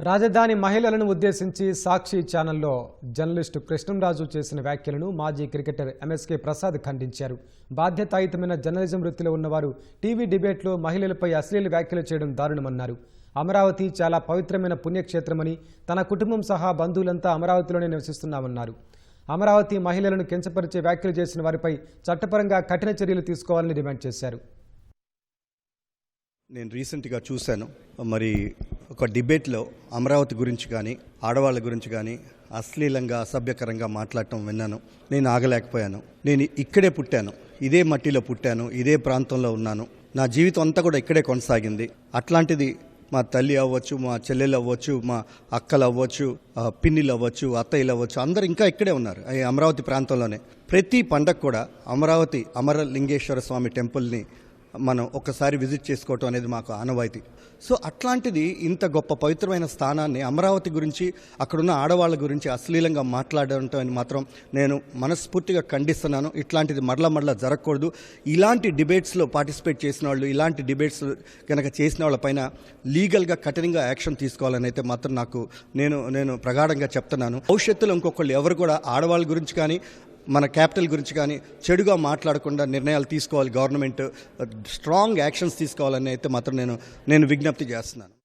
రాజధాని మహిళలను ఉద్దేశించి సాక్షి ఛానల్లో జర్నలిస్టు కృష్ణంరాజు చేసిన వ్యాఖ్యలను మాజీ క్రికెటర్ ఎంఎస్కే ప్రసాద్ ఖండించారు. బాధ్యతాయుతమైన జర్నలిజం వృత్తిలో ఉన్నవారు టీవీ డిబేట్లో మహిళలపై అశ్లీల వ్యాఖ్యలు చేయడం దారుణమన్నారు. అమరావతి చాలా పవిత్రమైన పుణ్యక్షేత్రమని తన కుటుంబం సహా బంధువులంతా అమరావతిలోనే నివసిస్తున్నామన్నారు. అమరావతి మహిళలను కించపరిచే వ్యాఖ్యలు చేసిన వారిపై చట్టపరంగా కఠిన చర్యలు తీసుకోవాలని డిమాండ్ చేశారు. నేను రీసెంట్గా చూశాను. మరి ఒక డిబేట్లో అమరావతి గురించి కానీ ఆడవాళ్ళ గురించి కానీ అశ్లీలంగా అసభ్యకరంగా మాట్లాడటం విన్నాను. నేను ఆగలేకపోయాను. నేను ఇక్కడే పుట్టాను. ఇదే మట్టిలో పుట్టాను. ఇదే ప్రాంతంలో ఉన్నాను. నా జీవితం అంతా కూడా ఇక్కడే కొనసాగింది. అట్లాంటిది మా తల్లి అవ్వచ్చు మా చెల్లెలు అవ్వచ్చు మా అక్కలు అవ్వచ్చు ఆ, పిన్నిలు అవ్వచ్చు అత్తయ్యలు అవ్వచ్చు అందరు ఇంకా ఇక్కడే ఉన్నారు అమరావతి ప్రాంతంలోనే. ప్రతి పండగ కూడా అమరావతి అమరలింగేశ్వర స్వామి టెంపుల్ని మనం ఒకసారి విజిట్ చేసుకోవటం అనేది మాకు ఆనవాయితీ. సో అట్లాంటిది ఇంత గొప్ప పవిత్రమైన స్థానాన్ని అమరావతి గురించి అక్కడున్న ఆడవాళ్ళ గురించి అశ్లీలంగా మాట్లాడటం అని మాత్రం నేను మనస్ఫూర్తిగా ఖండిస్తున్నాను. ఇట్లాంటిది మరల మరల జరగకూడదు. ఇలాంటి డిబేట్స్లో పార్టిసిపేట్ చేసిన వాళ్ళు ఇలాంటి డిబేట్స్ కనుక చేసిన వాళ్ళపైన లీగల్గా కఠినంగా యాక్షన్ తీసుకోవాలని అయితే మాత్రం నాకు నేను నేను ప్రగాఢంగా చెప్తున్నాను. భవిష్యత్తులో ఇంకొకళ్ళు ఎవరు కూడా ఆడవాళ్ళ గురించి కానీ మన క్యాపిటల్ గురించి కానీ చెడుగా మాట్లాడకుండా నిర్ణయాలు తీసుకోవాలి గవర్నమెంట్. స్ట్రాంగ్ యాక్షన్స్ తీసుకోవాలని అయితే మాత్రం నేను నేను విజ్ఞప్తి చేస్తున్నాను.